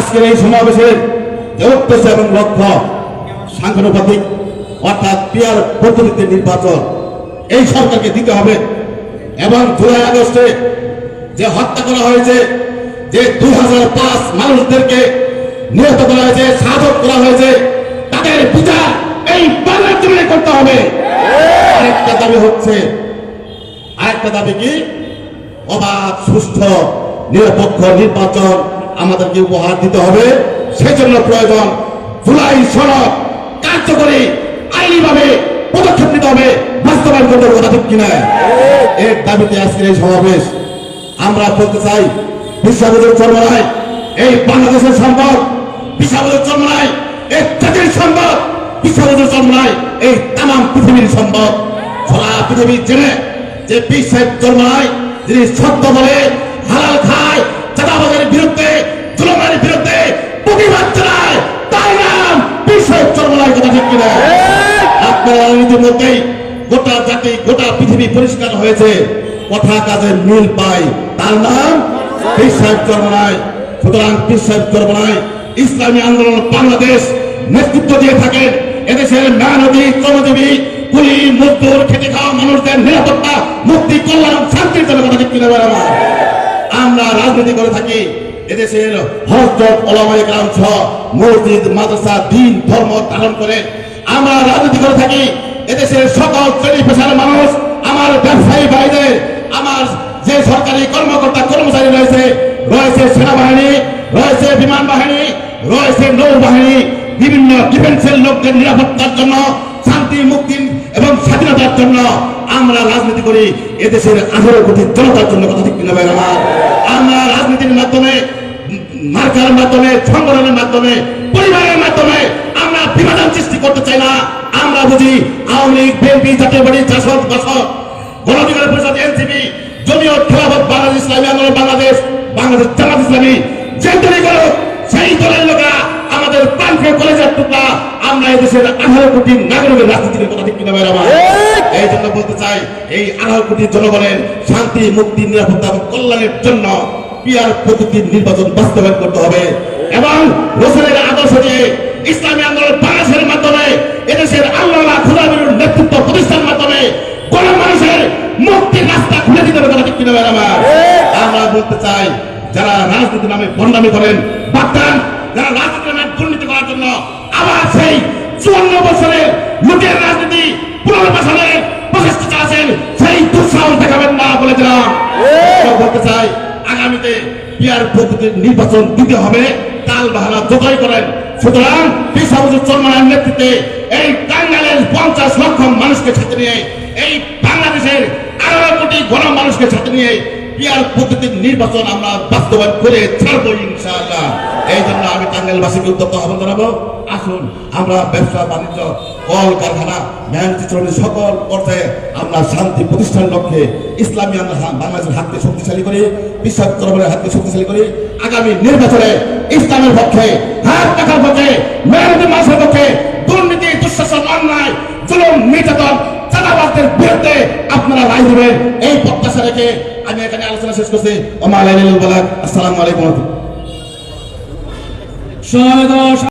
আজকের এই সমাবেশের যে উদ্দেশ্য এবং লক্ষ্য সাংগঠনিক, অর্থাৎ পিয়ার পদ্ধতিতে নির্বাচন এই সরকারকে দিতে হবে। এবং জুলাই আগস্টে যে হত্যা করা হয়েছে, যে দুই হাজার পাঁচ মানুষদেরকে নিহত করা হয়েছে সাধক করা হয়েছে, তাদের বিচার এই জমিনে করতে হবে। আরেকটা দাবি হচ্ছে, আরেকটা দাবি কি? অবাধ সুস্থ নিরপেক্ষ নির্বাচন আমাদেরকে উপহার দিতে হবে। সেজন্য প্রয়োজন জুলাই সনদ কার্যকরী, আইনিভাবে পদক্ষেপ নিতে হবে। বাস্তবায়ন করতে হবে কথা ঠিক কিনা? এর দাবিতে আজকের এই সমাবেশ আমরা বলতে চাই বিশ্ববিদ্যালয় চর্মরায় এই বাংলাদেশের সম্পদ বিশ্ববিদ্যালয় চর্মরায় এই জাতির সম্পদ বিশ্ববিদ্যালয় চর্মরায় এই তাম পৃথিবীর সম্পদ। সারা পৃথিবী জেনে যে সাহেব চর্মরায় যিনি সত্য বলে ঠিক আপনারা ইতিমধ্যেই গোটা জাতি, গোটা পৃথিবী পরিষ্কার হয়েছে। কথা কাজের মিল পাই। তার নাম ইসলামী আন্দোলন বাংলাদেশ নেতৃত্ব দিয়ে থাকেন এদেশের মেহনতি শ্রমজীবী কুলি, মজদুর খেটে খাওয়া মানুষদের কিনা আমরা রাজনীতি করে থাকি। এদেশের হজরত ওলামায়ে গ্রাম সহ মসজিদ, মাদ্রাসা, দিন, ধর্ম ধারণ করে আমরা রাজনীতি করে থাকি। এদেশের সকল শ্রেণি পেশার মানুষ, আমার ব্যবসায়ী ভাইদের, আমার যে সরকারি কর্মকর্তা কর্মচারী রয়েছে রয়েছে সেনাবাহিনী, রয়েছে বিমান বাহিনী, রয়েছে নৌবাহিনী, বিভিন্ন ডিফেন্সের লোকদের নিরাপত্তার জন্য, শান্তি, মুক্তি এবং স্বাধীনতার জন্য আমরা রাজনীতি করি। এদেশের আঠারো কোটি জনতার জন্য কথা ঠিক আমার? আমরা রাজনীতির মাধ্যমে মার্কার মাধ্যমে, সংগঠনের মাধ্যমে, পরিবারের মাধ্যমে আমরা বিভাজন সৃষ্টি করতে চাই না। আমরা বুঝি আওয়ামী লীগ, বিএনপি, জাতীয় পার্টি, জাসদ, বাসদ, গণঅধিকার পরিষদ, এনসিপি জমিয়ত খেলাফত বাংলাদেশ ইসলামী আন্দোলন, বাংলাদেশ বাংলাদেশ জামাত ইসলামী, যে দলই করুক, সেই দলের লোকেরা আমাদের প্রান্তীয় কলেজের টুকরা, আমরা এদেশের আঠারো কোটি নাগরিকের রাজনীতির কথা ঠিক কিনা ভাই এই জন্য বলতে চাই, এই আঠারো কোটি জনগণের শান্তি, মুক্তি, নিরাপত্তা এবং কল্যাণের জন্য পিয়ার পদ্ধতির নির্বাচন বাস্তবায়ন করতে হবে? এবং রসুলের আদর্শ দিয়ে ইসলামী আন্দোলন বাংলাদেশের মাধ্যমে, এদেশের আল্লাহ খুদাবির নেতৃত্ব প্রতিষ্ঠার মাধ্যমে কোন মানুষের মুক্তির রাস্তা খুলে দিতে হবে ঠিক কিনা আমার? আমরা বলতে চাই, যারা রাজনীতি নামে বন্ডামি করেন, বাগদান, যারা রাজনীতি নামে দুর্নীতি করার জন্য আবার সেই চুয়ান্ন বছরের লুটের আগামীতে প্রকৃতির নির্বাচন দিতে হবে। তাল জোগাই করেন। সুতরাং বিশাবুজুর চরমানের নেতৃত্বে এই টাঙ্গালের পঞ্চাশ লক্ষ মানুষকে নিয়ে, এই বাংলাদেশের আঠারো কোটি গণ মানুষকে সাথে নিয়ে ইয়ার প্রকৃতির নির্বাচন আমরা বাস্তবায়ন করে ছাড়বো ইনশাআল্লাহ। এই জন্য আমি টাঙ্গাইলবাসীকে উদ্যোক্ত আহ্বান জানাব। আসুন, আমরা ব্যবসা, বাণিজ্য কল কারখানা মেহনতি শ্রমিক সকল পর্যায়ে আমরা শান্তি প্রতিষ্ঠান লক্ষ্যে ইসলামী বাংলাদেশের হাতকে শক্তিশালী করি বিশ্বাস তরফের হাতকে শক্তিশালী করি। আগামী নির্বাচনে ইসলামের পক্ষে, হাত রাখার পক্ষে, মেহনতি মানুষের পক্ষে দুর্নীতি, দুঃশাসন, অন্যায়, জুলুম, নির্যাতন, চাঁদাবাজদের বিরুদ্ধে আপনারা রায় দেবেন। এই প্রত্যাশা রেখে আমি এখানে আলোচনা শেষ করছি। ওমা আলাইকুম আসসালামু আলাইকুম 所有的